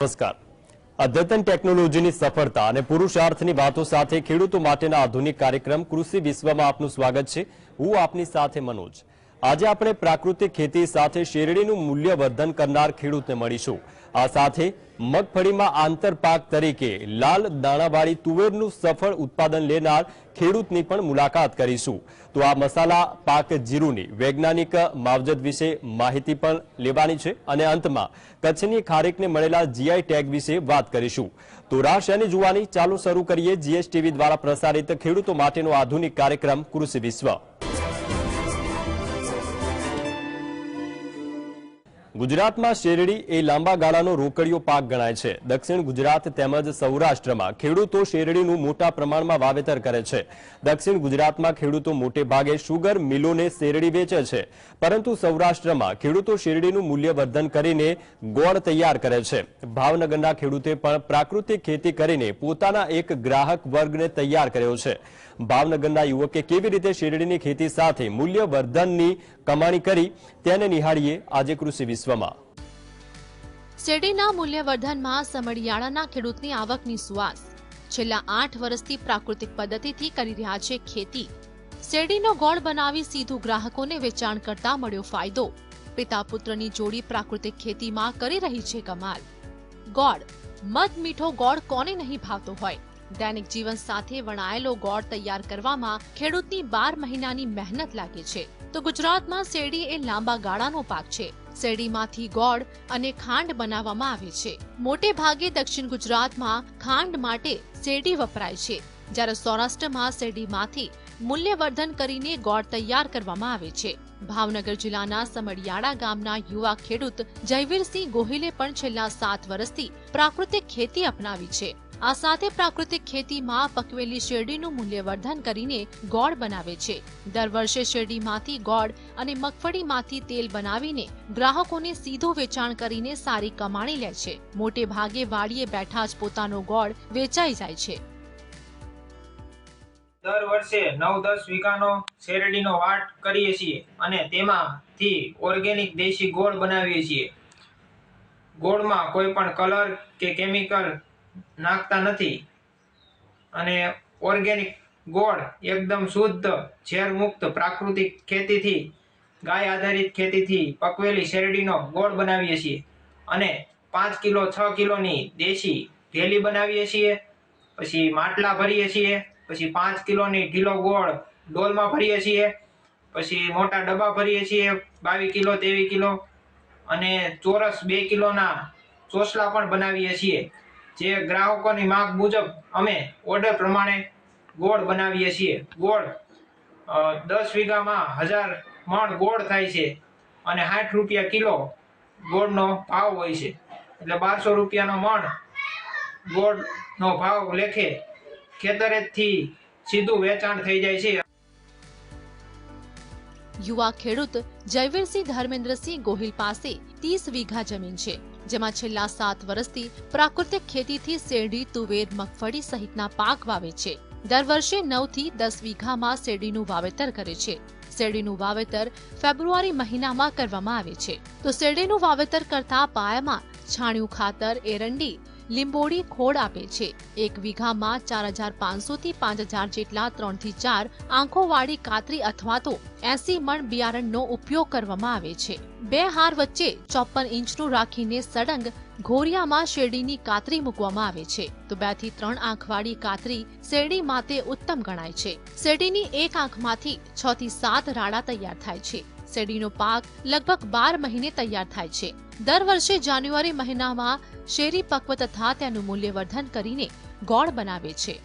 નમસ્કાર. અદ્યતન ટેકનોલોજીની સફળતા અને પુરુષાર્થની વાતો સાથે ખેડૂતો માટેના આધુનિક કાર્યક્રમ કૃષિ વિશ્વમાં આપનું સ્વાગત છે. હું આપની સાથે મનોજ. આજે આપણે પ્રાકૃતિક ખેતી સાથે શેરડીનું મૂલ્યવર્ધન કરનાર ખેડૂતને મળીશું. આ સાથે મગફળીમાં આંતરપાક તરીકે લાલ દાણાવાળી તુવેરનું સફળ ઉત્પાદન લેનાર ખેડૂતની પણ મુલાકાત કરીશું. તો આ મસાલા પાક જીરુની વૈજ્ઞાનિક માવજત વિશે માહિતી પણ લેવાની છે અને અંતમાં કચ્છની ખારેકને મળેલા જીઆઈ ટેગ વિશે વાત કરીશું. તો રાશિયાની જોવાની ચાલુ શરૂ કરીએ જીએસટીવી દ્વારા પ્રસારિત ખેડૂતો માટેનો આધુનિક કાર્યક્રમ કૃષિ વિશ્વ. ગુજરાતમાં શેરડી એ લાંબા ગાળાનો રોકડીયો પાક ગણાય છે. દક્ષિણ ગુજરાત તેમજ સૌરાષ્ટ્રમાં ખેડૂતો શેરડીનું મોટા પ્રમાણમાં વાવેતર કરે છે. દક્ષિણ ગુજરાતમાં ખેડૂતો મોટે ભાગે શુગર મિલોને શેરડી વેચે છે. પરંતુ સૌરાષ્ટ્રમાં ખેડૂતો શેરડીનું મૂલ્યવર્ધન કરીને ગોળ તૈયાર કરે છે. ભાવનગરના ખેડૂતે પણ પ્રાકૃતિક ખેતી કરીને પોતાના એક ગ્રાહક વર્ગને તૈયાર કર્યો છે. ભાવનગરના યુવકે કેવી રીતે શેરડીની ખેતી સાથે મૂલ્યવર્ધનની કમાણી કરી, તેને નિહાળીએ આજે કૃષિ વિશ્વમાં. શેરડીના મૂલ્યવર્ધનમાં સમડિયાળાના ખેડૂતની આવકની સુવાસ. છેલ્લા આઠ વર્ષથી પ્રાકૃતિક પદ્ધતિથી કરી રહ્યા છે ખેતી. શેરડીનો ગોળ બનાવી સીધું ગ્રાહકોને વેચાણ કરતા મળ્યો ફાયદો. પિતા પુત્રની જોડી પ્રાકૃતિક ખેતીમાં કરી રહી છે કમાલ. ગોળ. મધ, મીઠો ગોળ કોને નહીં ભાવતો હોય? દૈનિક જીવન સાથે વણાયેલો ગોળ તૈયાર કરવામાં ખેડૂતની બાર મહિનાની મહેનત લાગે છે. તો ગુજરાતમાં શેરડી એ લાંબા ગાળાનો પાક છે. શેરડીમાંથી ગોળ અને ખાંડ બનાવવામાં આવે છે. મોટે ભાગે દક્ષિણ ગુજરાતમાં ખાંડ માટે શેરડી વપરાય છે. જ્યારે સૌરાષ્ટ્રમાં શેરડીમાંથી મૂલ્યવર્ધન કરીને ગોળ તૈયાર કરવામાં આવે છે. ભાવનગર જિલ્લાના સમડિયાળા ગામના યુવા ખેડૂત જયવીરસિંહ ગોહિલે પણ છેલ્લા સાત વર્ષથી પ્રાકૃતિક ખેતી અપનાવી છે. આ સાથે પ્રાકૃતિક ખેતીમાં પકવેલી શેરડીનું મૂલ્યવર્ધન કરીને ગોળ બનાવે છે. દર વર્ષે શેરડીમાંથી ગોળ અને મગફળીમાંથી તેલ બનાવીને ગ્રાહકોને સીધો વેચાણ કરીને સારી કમાણી લે છે. મોટે ભાગે વાડીએ બેઠા જ પોતાનો ગોળ વેચાઈ જાય છે. દર વર્ષે નવ દસ વીઘાનો શેરડીનો વાટ કરીએ છીએ અને તેમાંથી ઓર્ગેનિક દેશી ગોળ બનાવીએ છીએ. ગોળમાં કોઈ પણ કલર કે કેમિકલ નાખતા નથી. અને ઓર્ગેનિક ગોળ એકદમ શુદ્ધ ઝેર મુક્ત પ્રાકૃતિક ખેતીથી, ગાય આધારિત ખેતીથી પકવેલી શેરડીનો ગોળ બનાવીએ છીએ. અને પાંચ કિલો, છ કિલોની દેશી ઢેલી બનાવીએ છીએ. પછી માટલા ભરીએ છીએ. પછી પાંચ કિલોની ઢીલો ગોળ ડોલમાં ભરીએ છીએ. પછી મોટા ડબ્બા ભરીએ છીએ, બાવીસ કિલો, ત્રેવીસ કિલો. અને ચોરસ બે કિલોના ચોસલા પણ બનાવીએ છીએ. જે ગ્રાહકોની માંગ મુજબ અમે ઓર્ડર પ્રમાણે ગોળ બનાવીએ છીએ. ગોળ દસ વીઘામાં હજાર મણ ગોળ થાય છે અને સાઠ રૂપિયા કિલો ગોળનો ભાવ હોય છે. એટલે બારસો રૂપિયાનો મણ ગોળનો ભાવ લેખે ખેતરેથી સીધું વેચાણ થઈ જાય છે. યુવા ખેડૂત જયવીરસિંહ ધર્મેન્દ્રસિંહ ગોહિલ પાસે ત્રીસ વીઘા જમીન છે. જેમાં છેલ્લા સાત વર્ષથી પ્રાકૃતિક ખેતીથી શેરડી, તુવેર, મગફળી સહિતના પાક વાવે છે. દર વર્ષે નવથી દસ વીઘામાં શેરડીનું વાવેતર કરે છે. શેરડીનું વાવેતર ફેબ્રુઆરી મહિનામાં કરવામાં આવે છે. તો શેરડીનું વાવેતર કરતા પાયામાં છાણિયું ખાતર, એરંડી લીંબોડી ખોડ આપે છે. એક વીઘામાં ચાર હજાર પાંચસો થી પાંચ હજાર જેટલા ત્રણથી ચાર આંખોવાળી કાતરી અથવા તો એસી મણ બિયારણનો ઉપયોગ કરવામાં આવે છે. બે હાર વચ્ચે ચોપન ઇંચનું રાખીને સળંગ ઘોરિયામાં શેરડીની કાતરી મૂકવામાં આવે છે. તો બેથી ત્રણ આંખવાળી કાતરી શેરડી માટે ઉત્તમ ગણાય છે. શેરડીની એક આંખમાંથી છ થી સાત રાડા તૈયાર થાય છે. શેરડીનો પાક લગભગ બાર મહિને તૈયાર થાય છે. દર વર્ષે જાન્યુઆરી મહિનામાં શેરી પક્વ તથા તેનું મૂલ્યવર્ધન કરીને ગોળ બનાવે છે.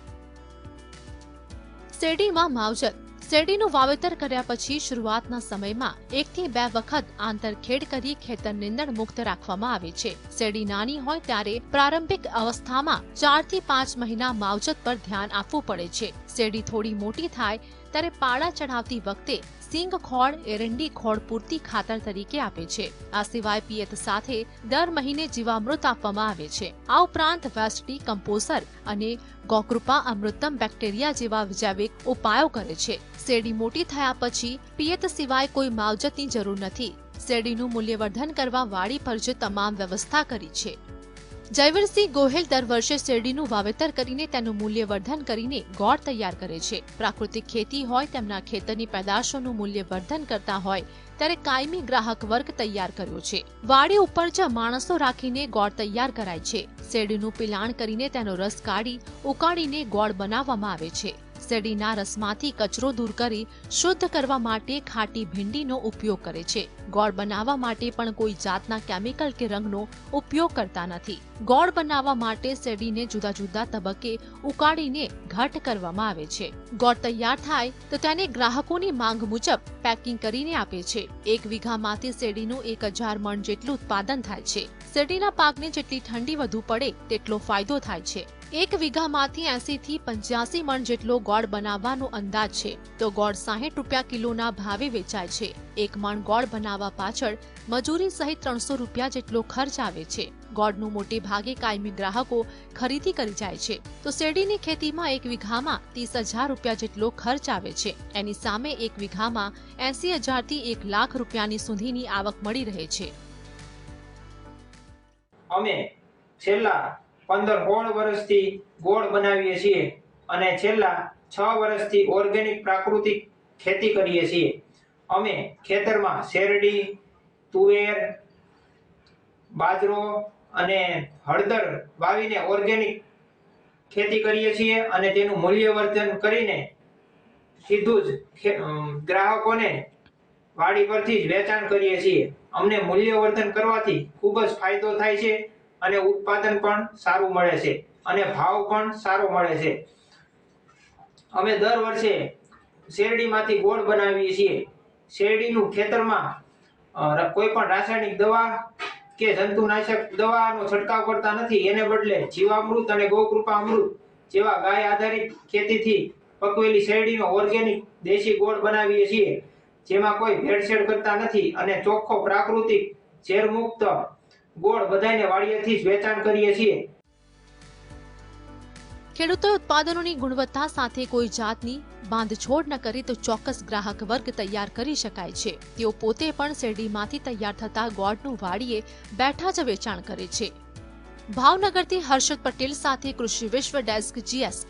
શેરડીમાં માવજત. શેરડીનું વાવેતર કર્યા પછી શરૂઆતના સમયમાં એકથી બે વખત આંતરખેડ કરી ખેતર નિંદણ મુક્ત રાખવામાં આવે છે. શેરડી નાની હોય ત્યારે પ્રારંભિક અવસ્થામાં ચારથી પાંચ મહિના માવજત પર ધ્યાન આપવું પડે છે. શેરડી થોડી મોટી થાય, ત્યારે પાળા ચઢાવતી વખતે સિંગ ખોળ, એરંડી ખોળ પૂરતી ખાતર તરીકે આપે છે. આ સિવાય પિયત સાથે દર મહિને જીવામૃત આપવામાં આવે છે. આ ઉપરાંત વેસ્ટી કમ્પોઝર અને ગોકૃપા અમૃતમ બેક્ટેરિયા જેવા જૈવિક ઉપાયો કરે છે. શેરડી મોટી થયા પછી પિયત સિવાય કોઈ માવજતની જરૂર નથી. શેરડીનું મૂલ્યવર્ધન કરવા વાડી પર જે તમામ વ્યવસ્થા કરી છે. જયવરસિંહ ગોહિલ દર વર્ષે શેરડીનું વાવેતર કરીને તેનું મૂલ્યવર્ધન કરીને ગોળ તૈયાર કરે છે. પ્રાકૃતિક ખેતી હોય, તેમના ખેતરની પેદાશોનું મૂલ્યવર્ધન કરતા હોય, ત્યારે કાયમી ગ્રાહક વર્ગ તૈયાર કર્યો છે. વાડી ઉપર જ માણસો રાખીને ગોળ તૈયાર કરાય છે. શેરડીનું પિલાણ કરીને તેનો રસ કાઢી, ઉકાળીને ગોળ બનાવવામાં આવે છે. શેરડીના રસમાંથી કચરો દૂર કરી શુદ્ધ કરવા માટે ખાટી ભીંડીનો ઉપયોગ કરે છે. ગોળ બનાવવા માટે પણ કોઈ જાતના કેમિકલ કે રંગનો ઉપયોગ કરતા નથી. ગોળ બનાવવા માટે શેરડીને જુદા જુદા તબક્કે ઉકાળીને ઘટ કરવામાં આવે છે. ગોળ તૈયાર થાય તો તેને ગ્રાહકોની માંગ મુજબ પેકિંગ કરીને આપે છે. એક વીઘામાંથી શેરડીનું એક હજાર મણ જેટલું ઉત્પાદન થાય છે. શેરડીના પાકને જેટલી ઠંડી વધુ પડે, તેટલો ફાયદો થાય છે. એક વીઘામાંથી એસી થી પંચ્યાસી મણ જેટલો ગોળ બનાવવાનો અંદાજ છે. તો ગોળ સાહીઠ રૂપિયા કિલોના ભાવે વેચાય છે. એક મણ ગોળ બનાવવા પાછળ મજૂરી સહિત ત્રણસો રૂપિયા જેટલો ખર્ચ આવે છે. ગોળનું મોટે ભાગે કાયમી ગ્રાહકો ખરીદી કરી જાય છે. તો શેરડીની ખેતીમાં એક વીઘામાં ત્રીસ હજાર રૂપિયા જેટલો ખર્ચ આવે છે. એની સામે એક વીઘામાં એસી હજારથી એક લાખ રૂપિયાની સુધીની આવક મળી રહે છે. અમે છેલ્લા પંદર સોળ વર્ષથી ગોળ બનાવીએ છીએ અને છેલ્લા છ વર્ષથી ઓર્ગેનિક પ્રાકૃતિક ખેતી કરીએ છીએ. અમે ખેતરમાં શેરડી, તુવેર, બાજરો અને હળદર વાવીને ઓર્ગેનિક ખેતી કરીએ છીએ અને તેનું મૂલ્યવર્ધન કરીને સીધું જ ગ્રાહકોને વાડી પરથી જ વેચાણ કરીએ છીએ. અમને મૂલ્યવર્ધન કરવાથી ખૂબ જ ફાયદો થાય છે. અને ઉત્પાદન પણ સારું મળે છે અને ભાવ પણ સારો મળે છે. અમે દર વર્ષે શેરડીમાંથી ગોળ બનાવીએ છીએ. શેરડીનું ખેતરમાં કોઈ પણ રાસાયણિક દવા કે જંતુનાશક દવાનો છંટકાવ કરતા નથી. એને બદલે જીવામૃત અને ગૌકૃપા અમૃત જેવા ગાય આધારિત ખેતીથી પકવેલી શેરડીનો ઓર્ગેનિક દેશી ગોળ બનાવીએ છીએ, જેમાં કોઈ ભેળસેળ કરતા નથી અને ચોખ્ખો પ્રાકૃતિક ઝેરમુક્ત ગોળ બધાને વાડીએથી જ વેચાણ કરીએ છીએ. ખેડૂતોએ ઉત્પાદનોની ગુણવત્તા સાથે કોઈ જાતની બાંધછોડ ન કરી તો ચોક્કસ ગ્રાહક વર્ગ તૈયાર કરી શકાય છે. તેઓ પોતે પણ શેરડીમાંથી તૈયાર થતા ગોળનું વાડીએ બેઠા જ વેચાણ કરે છે. ભાવનગરથી હર્ષદ પટેલ સાથે કૃષિ વિશ્વ ડેસ્ક જીએસટી.